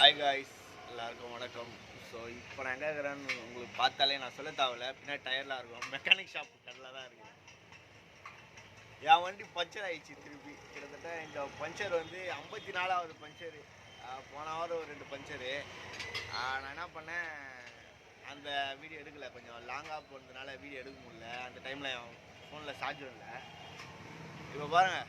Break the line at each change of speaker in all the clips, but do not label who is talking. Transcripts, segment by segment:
Hi guys எல்லாருக்கும் வணக்கம். So இப்போ நான் எங்கே இருக்கிறேன்னு உங்களுக்கு பார்த்தாலே நான் சொல்ல தேவையில்ல. பின்னாடி டயர்லாம் இருக்கும். மெக்கானிக் ஷாப் கடலில் தான் இருக்குது என் வண்டி பஞ்சர் ஆயிடுச்சு திருப்பி. கிட்டத்தட்ட இந்த பஞ்சர் வந்து ஐம்பத்தி நாலாவது பஞ்சரு போன வாரம் ஒரு ரெண்டு பஞ்சரு நான் என்ன பண்ணேன்? அந்த வீடியோ எடுக்கல. கொஞ்சம் லாங்காக போனதுனால வீடியோ எடுக்க முடியல. அந்த டைமில் என் ஃபோனில் சார்ஜர் இல்லை இப்போ பாருங்கள்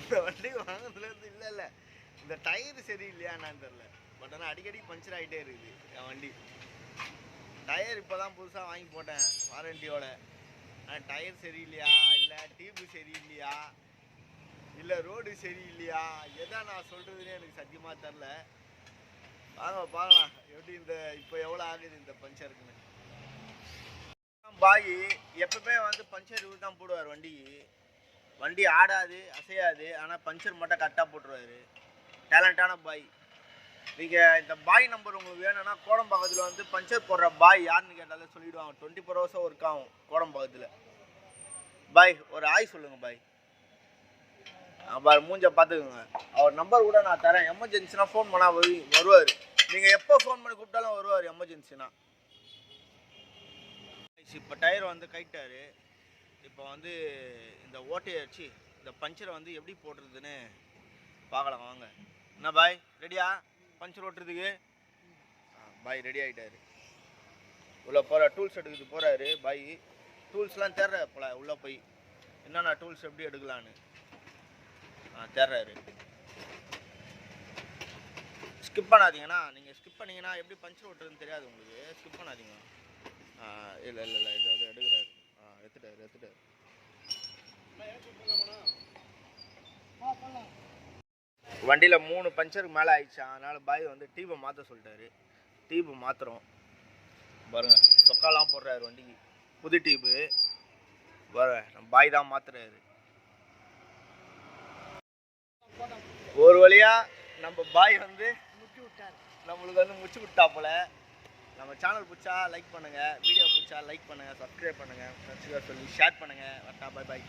இந்த வண்டி வாங்கினதுலேருந்து இல்லை இல்லை. இந்த டயர் சரியில்லையான்னு தெரில பட் ஆனால் அடிக்கடி பஞ்சர் ஆகிட்டே இருக்குது என் வண்டி. டயர் இப்போ தான் புதுசாக வாங்கி போட்டேன் வாரண்டியோட ஆனால் டயர் சரியில்லையா? இல்லை டியூப்பு சரியில்லையா? இல்லை ரோடு சரியில்லையா? எதை நான் சொல்கிறதுனே எனக்கு சத்தியமாக தெரில வாங்க பார்க்கலாம். எப்படி இந்த இப்போ எவ்வளோ ஆகுது இந்த பஞ்சருக்குன்னு பாய் எப்பவுமே வந்து பஞ்சர் தான் போடுவார் வண்டிக்கு வண்டி ஆடாது அசையாது. ஆனால் பஞ்சர் மட்டும் கரெக்டாக போட்டுருவாரு. டேலண்டான பாய் நீங்கள் இந்த பாய் நம்பர் உங்களுக்கு வேணும்னா கோடம்பாக்கத்தில் வந்து பஞ்சர் போடுற பாய் யாருன்னு கேட்டாலும் சொல்லிவிடுவாங்க டுவெண்ட்டி ஃபோர் ஹவர்ஸாக ஒர்க் ஆகும் கோடம்பாக்கத்தில் பாய் ஒரு ஆய் சொல்லுங்கள் பாய் பாய் மூஞ்ச பார்த்துக்குங்க அவர் நம்பர் கூட நான் தரேன். எமர்ஜென்சினா ஃபோன் பண்ணால் வரு வருவார். நீங்கள் எப்போ ஃபோன் பண்ணி கூப்பிட்டாலும் வருவார் எமர்ஜென்சினா இப்போ டயர் வந்து கைட்டாரு இப்போ வந்து இந்த ஓட்டையை வச்சு இந்த பஞ்சரை வந்து எப்படி போடுறதுன்னு பார்க்கலாம் வாங்க. என்ன பாய்? ரெடியா? பஞ்சர் ஓட்டுறதுக்கு? பாய் ரெடி ஆகிட்டாரு உள்ளே போகிற டூல்ஸ் எடுக்கிறது போகிறாரு பாய். டூல்ஸ்லாம் தேர்ற போல உள்ளே போய். என்னென்ன டூல்ஸ் எப்படி எடுக்கலான்னு ஆ தேர்றாரு. ஸ்கிப் பண்ணாதீங்கண்ணா. நீங்கள் ஸ்கிப் பண்ணீங்கன்னா எப்படி பஞ்சர் ஓட்டுறதுன்னு தெரியாது உங்களுக்கு. ஸ்கிப் பண்ணாதீங்க. இல்லை இல்லை இல்லை இது அது எடுக்கிறாரு. வண்டியில் மூணு பஞ்சருக்கு மேலே ஆயிடுச்சு. அதனால் பாய் வந்து டியூபை மாற்ற சொல்லிட்டாரு. டியூபு மாற்றுறோம் பாருங்கள் சொக்காலாம் போடுறாரு வண்டிக்கு. புது டியூபு பாருங்க நம்ம பாய் தான் மாற்றுறாரு ஒரு வழியாக நம்ம பாய் வந்து நம்மளுக்கு வந்து முச்சு விட்டாப்புல நம்ம சேனல் பிடிச்சா லைக் பண்ணுங்கள் வீடியோ பிடிச்சா லைக் பண்ணுங்கள் சப்ஸ்கிரைப் பண்ணுங்கள் ஃப்ரெண்ட்ஸுக்கு சொல்லி ஷேர் பண்ணுங்கள் வட்டா பாய் பாய்